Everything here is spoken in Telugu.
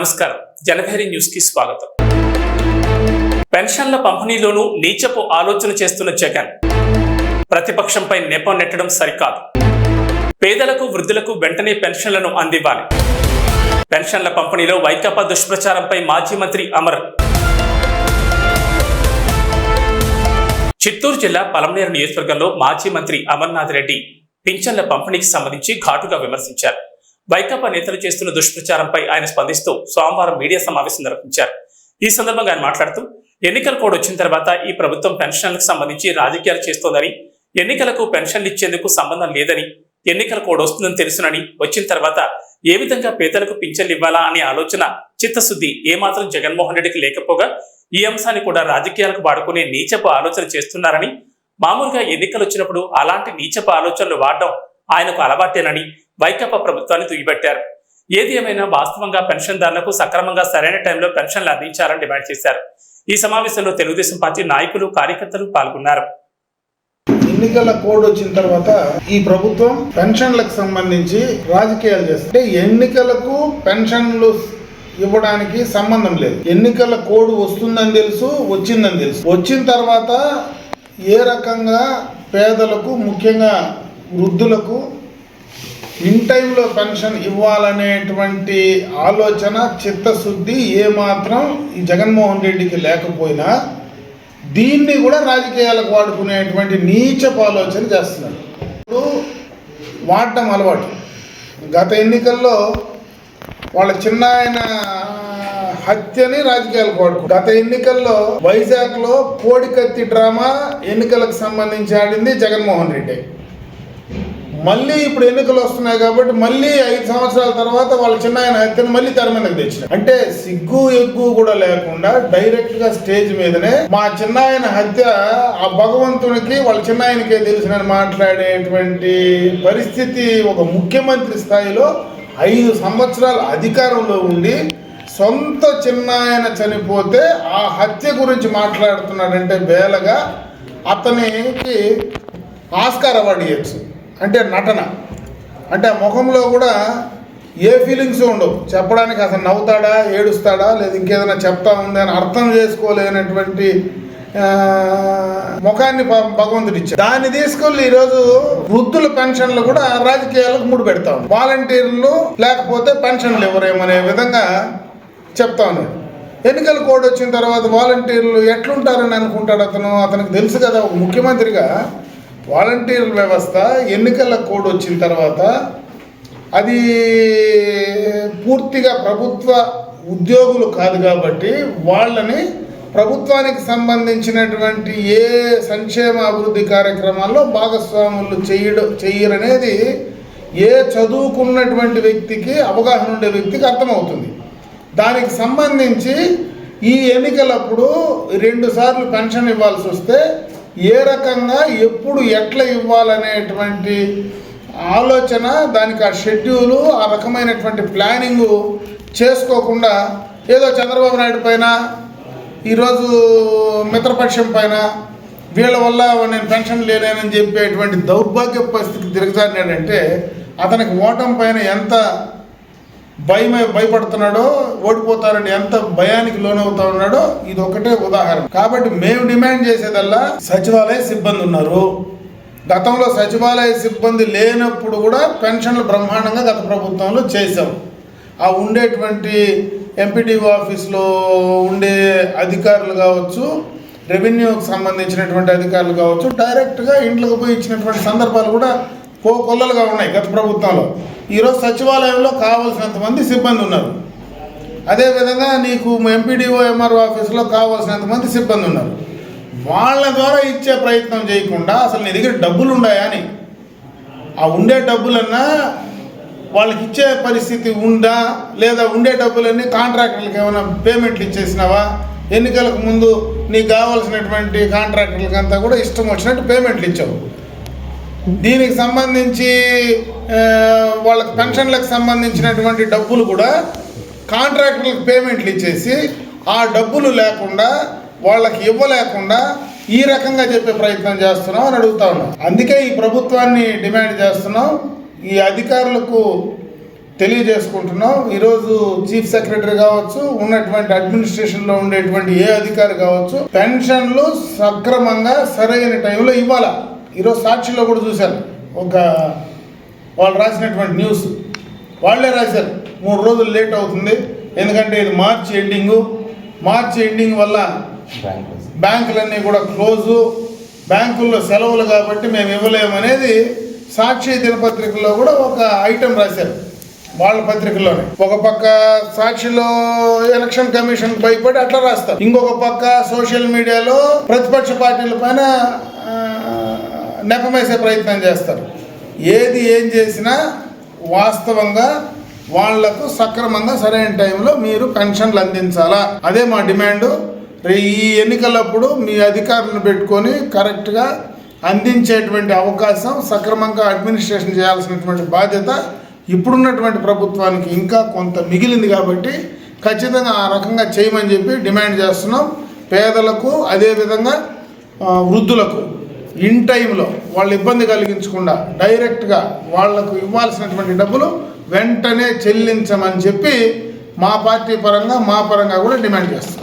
నమస్కారం. జనభేరి న్యూస్కి స్వాగతం. పెన్షన్ల పంపిణీలోనూ నీచపు ఆలోచన చేస్తున్న జగన్. ప్రతిపక్షంపై నెపం నెట్టడం సరికాదు. పేదలకు వృద్ధులకు వెంటనే పెన్షన్లను అందివ్వాలి. పెన్షన్ల పంపిణీలో వైకాపా దుష్ప్రచారంపై మాజీ మంత్రి అమర్. చిత్తూరు జిల్లా పలమనేరు నియోజకవర్గంలో మాజీ మంత్రి అమర్నాథ్ రెడ్డి పింఛన్ల పంపిణీకి సంబంధించి ఘాటుగా విమర్శించారు. వైకాపా నేతలు చేస్తున్న దుష్ప్రచారంపై ఆయన స్పందిస్తూ సోమవారం మీడియా సమావేశం నిర్వహించారు. ఈ సందర్భంగా ఆయన మాట్లాడుతూ ఎన్నికల కోడ్ వచ్చిన తర్వాత ఈ ప్రభుత్వం పెన్షన్లకు సంబంధించి రాజకీయాలు చేస్తోందని ఎన్నికలకు పెన్షన్లు ఇచ్చేందుకు సంబంధం లేదని ఎన్నికల కోడ్ వస్తుందని తెలుసునని వచ్చిన తర్వాత ఏ విధంగా పేదలకు పింఛన్లు ఇవ్వాలా అనే ఆలోచన చిత్తశుద్ధి ఏమాత్రం జగన్మోహన్ రెడ్డికి లేకపోగా ఈ అంశాన్ని కూడా రాజకీయాలకు వాడుకునే నీచపు ఆలోచన చేస్తున్నారని మామూలుగా ఎన్నికలు వచ్చినప్పుడు అలాంటి నీచపు ఆలోచనలు వాడడం ఆయనకు అలవాటేనని వైకాపా ప్రభుత్వాన్ని దుయ్యబట్టారు. ఏది ఏమైనా వాస్తవంగా పెన్షన్దారులకు సక్రమంగా సరైన టైంలో పెన్షన్లు అందించాలని డిమాండ్ చేశారు. ఈ సమావేశంలో తెలుగుదేశం పార్టీ నాయకులు కార్యకర్తలు పాల్గొన్నారు. ఎన్నికల కోడ్ వచ్చిన తర్వాత ఈ ప్రభుత్వం పెన్షన్లకు సంబంధించి రాజకీయాలు చేస్తే ఎన్నికలకు పెన్షన్లు ఇవ్వడానికి సంబంధం లేదు. ఎన్నికల కోడ్ వస్తుందని తెలుసు వచ్చిందని తెలుసు. వచ్చిన తర్వాత ఏ రకంగా పేదలకు ముఖ్యంగా వృద్ధులకు ఇన్ టైంలో పెన్షన్ ఇవ్వాలనేటువంటి ఆలోచన చిత్తశుద్ధి ఏమాత్రం ఈ జగన్మోహన్ రెడ్డికి లేకపోయినా దీన్ని కూడా రాజకీయాలకు వాడుకునేటువంటి నీచపు ఆలోచన చేస్తున్నాడు ఇప్పుడు వాడటం అలవాటు. గత ఎన్నికల్లో వాళ్ళ చిన్న ఆయన హత్యని రాజకీయాలకు వాడుకు గత ఎన్నికల్లో వైజాగ్లో కోడికత్తి డ్రామా ఎన్నికలకు సంబంధించి ఆడింది జగన్మోహన్ రెడ్డి. మళ్ళీ ఇప్పుడు ఎన్నికలు వస్తున్నాయి కాబట్టి మళ్ళీ ఐదు సంవత్సరాల తర్వాత వాళ్ళ చిన్న ఆయన హత్యను మళ్ళీ తెర మీదకి తెచ్చిన. అంటే సిగ్గు ఎగ్గు కూడా లేకుండా డైరెక్ట్గా స్టేజ్ మీదనే మా చిన్న ఆయన హత్య ఆ భగవంతునికి వాళ్ళ చిన్న ఆయనకే తెలిసిన మాట్లాడేటువంటి పరిస్థితి ఒక ముఖ్యమంత్రి స్థాయిలో ఐదు సంవత్సరాల అధికారంలో ఉండి సొంత చిన్న ఆయన చనిపోతే ఆ హత్య గురించి మాట్లాడుతున్నాడంటే బేలగా అతనికి ఆస్కార్ అవార్డు ఇవ్వచ్చు. అంటే నటన. అంటే ఆ ముఖంలో కూడా ఏ ఫీలింగ్స్ ఉండవు. చెప్పడానికి అసలు నవ్వుతాడా ఏడుస్తాడా లేదా ఇంకేదైనా చెప్తా ఉంది అని అర్థం చేసుకోలేనటువంటి ముఖాన్ని భగవంతుడు ఇచ్చాడు. దాన్ని తీసుకెళ్ళి ఈరోజు వృద్ధుల పెన్షన్లు కూడా రాజకీయాలకు ముడి పెడతా ఉంది వాలంటీర్లు లేకపోతే పెన్షన్లు ఇవ్వరేమనే విధంగా చెప్తా ఉన్నాడు. ఎన్నికల కోడ్ వచ్చిన తర్వాత వాలంటీర్లు ఎట్లుంటారని అనుకుంటాడు అతను? అతనికి తెలుసు కదా ఒక ముఖ్యమంత్రిగా వాలంటీర్ వ్యవస్థ ఎన్నికల కోడ్ వచ్చిన తర్వాత అది పూర్తిగా ప్రభుత్వ ఉద్యోగులు కాదు కాబట్టి వాళ్ళని ప్రభుత్వానికి సంబంధించినటువంటి ఏ సంక్షేమ అభివృద్ధి కార్యక్రమాల్లో భాగస్వాములు చేయడం చెయ్యరనేది ఏ చదువుకున్నటువంటి వ్యక్తికి అవగాహన ఉండే వ్యక్తికి అర్థమవుతుంది. దానికి సంబంధించి ఈ ఎన్నికలప్పుడు రెండుసార్లు పెన్షన్ ఇవ్వాల్సి వస్తే ఏ రకంగా ఎప్పుడు ఎట్లా ఇవ్వాలనేటువంటి ఆలోచన దానికి ఆ షెడ్యూలు ఆ రకమైనటువంటి ప్లానింగు చేసుకోకుండా ఏదో చంద్రబాబు నాయుడు పైన ఈరోజు మిత్రపక్షం పైన వీళ్ళ వల్ల నేను పెన్షన్ లేనని చెప్పేటువంటి దౌర్భాగ్య పరిస్థితికి దిగజారినాడంటే అతనికి ఓటం పైన ఎంత భయం భయపడుతున్నాడో ఓడిపోతారని ఎంత భయానికి లోనవుతా ఉన్నాడో ఇది ఒకటే ఉదాహరణ. కాబట్టి మేము డిమాండ్ చేసేదల్లా సచివాలయ సిబ్బంది ఉన్నారు. గతంలో సచివాలయ సిబ్బంది లేనప్పుడు కూడా పెన్షన్లు బ్రహ్మాండంగా గత ప్రభుత్వంలో చేశాం. ఆ ఉండేటువంటి ఎంపీడీఓ ఆఫీస్లో ఉండే అధికారులు కావచ్చు రెవెన్యూకి సంబంధించినటువంటి అధికారులు కావచ్చు డైరెక్ట్గా ఇంట్లోకి పోయి ఇచ్చినటువంటి సందర్భాలు కూడా కో కొల్లలుగా ఉన్నాయి గత ప్రభుత్వంలో. ఈరోజు సచివాలయంలో కావాల్సినంత మంది సిబ్బంది ఉన్నారు. అదేవిధంగా నీకు ఎంపీడీఓ ఎంఆర్ఓ ఆఫీస్లో కావాల్సినంత మంది సిబ్బంది ఉన్నారు. వాళ్ళ ద్వారా ఇచ్చే ప్రయత్నం చేయకుండా అసలు నీ దగ్గర డబ్బులు ఉన్నాయా అని. ఆ ఉండే డబ్బులన్నా వాళ్ళకి ఇచ్చే పరిస్థితి ఉందా? లేదా ఉండే డబ్బులన్నీ కాంట్రాక్టర్లకు ఏమైనా పేమెంట్లు ఇచ్చేసినావా? ఎన్నికలకు ముందు నీకు కావాల్సినటువంటి కాంట్రాక్టర్లకి అంతా కూడా ఇష్టం వచ్చినట్టు పేమెంట్లు ఇచ్చావు. దీనికి సంబంధించి వాళ్ళకి పెన్షన్లకు సంబంధించినటువంటి డబ్బులు కూడా కాంట్రాక్టర్లకు పేమెంట్లు ఇచ్చేసి ఆ డబ్బులు లేకుండా వాళ్ళకి ఇవ్వలేకుండా ఈ రకంగా చెప్పే ప్రయత్నం చేస్తున్నాం అని అడుగుతా ఉన్నాం. అందుకే ఈ ప్రభుత్వాన్ని డిమాండ్ చేస్తున్నాం. ఈ అధికారులకు తెలియజేసుకుంటున్నాం. ఈరోజు చీఫ్ సెక్రటరీ కావచ్చు ఉన్నటువంటి అడ్మినిస్ట్రేషన్లో ఉండేటువంటి ఏ అధికారి కావచ్చు పెన్షన్లు సక్రమంగా సరైన టైంలో ఇవ్వాలా? ఈరోజు సాక్షిలో కూడా చూశాను. ఒక వాళ్ళు రాసినటువంటి న్యూస్. వాళ్ళే రాశారు. మూడు రోజులు లేట్ అవుతుంది. ఎందుకంటే ఇది మార్చి ఎండింగు. మార్చి ఎండింగ్ వల్ల బ్యాంకులన్నీ కూడా క్లోజు. బ్యాంకుల్లో సెలవులు కాబట్టి మేము ఇవ్వలేమనేది సాక్షి దినపత్రికలో కూడా ఒక ఐటెం రాశారు. వాళ్ళ పత్రికలోనే. ఒక పక్క సాక్షిలో ఎలక్షన్ కమిషన్ భయపడి అట్లా రాస్తారు. ఇంకొక పక్క సోషల్ మీడియాలో ప్రతిపక్ష పార్టీల పైన నెపమేసే ప్రయత్నం చేస్తారు. ఏది ఏం చేసినా వాస్తవంగా వాళ్ళకు సక్రమంగా సరైన టైంలో మీరు పెన్షన్లు అందించాలా? అదే మా డిమాండ్. ఈ ఎన్నికలప్పుడు మీ అధికారులను పెట్టుకొని కరెక్ట్గా అందించేటువంటి అవకాశం సక్రమంగా అడ్మినిస్ట్రేషన్ చేయాల్సినటువంటి బాధ్యత ఇప్పుడున్నటువంటి ప్రభుత్వానికి ఇంకా కొంత మిగిలింది కాబట్టి ఖచ్చితంగా ఆ రకంగా చేయమని చెప్పి డిమాండ్ చేస్తున్నాం. పేదలకు అదేవిధంగా వృద్ధులకు. ఇన్ టైంలో వాళ్ళు ఇబ్బంది కలిగించకుండా డైరెక్ట్గా వాళ్ళకు ఇవ్వాల్సినటువంటి డబ్బులు వెంటనే చెల్లించమని చెప్పి మా పార్టీ పరంగా మా పరంగా కూడా డిమాండ్ చేస్తాం.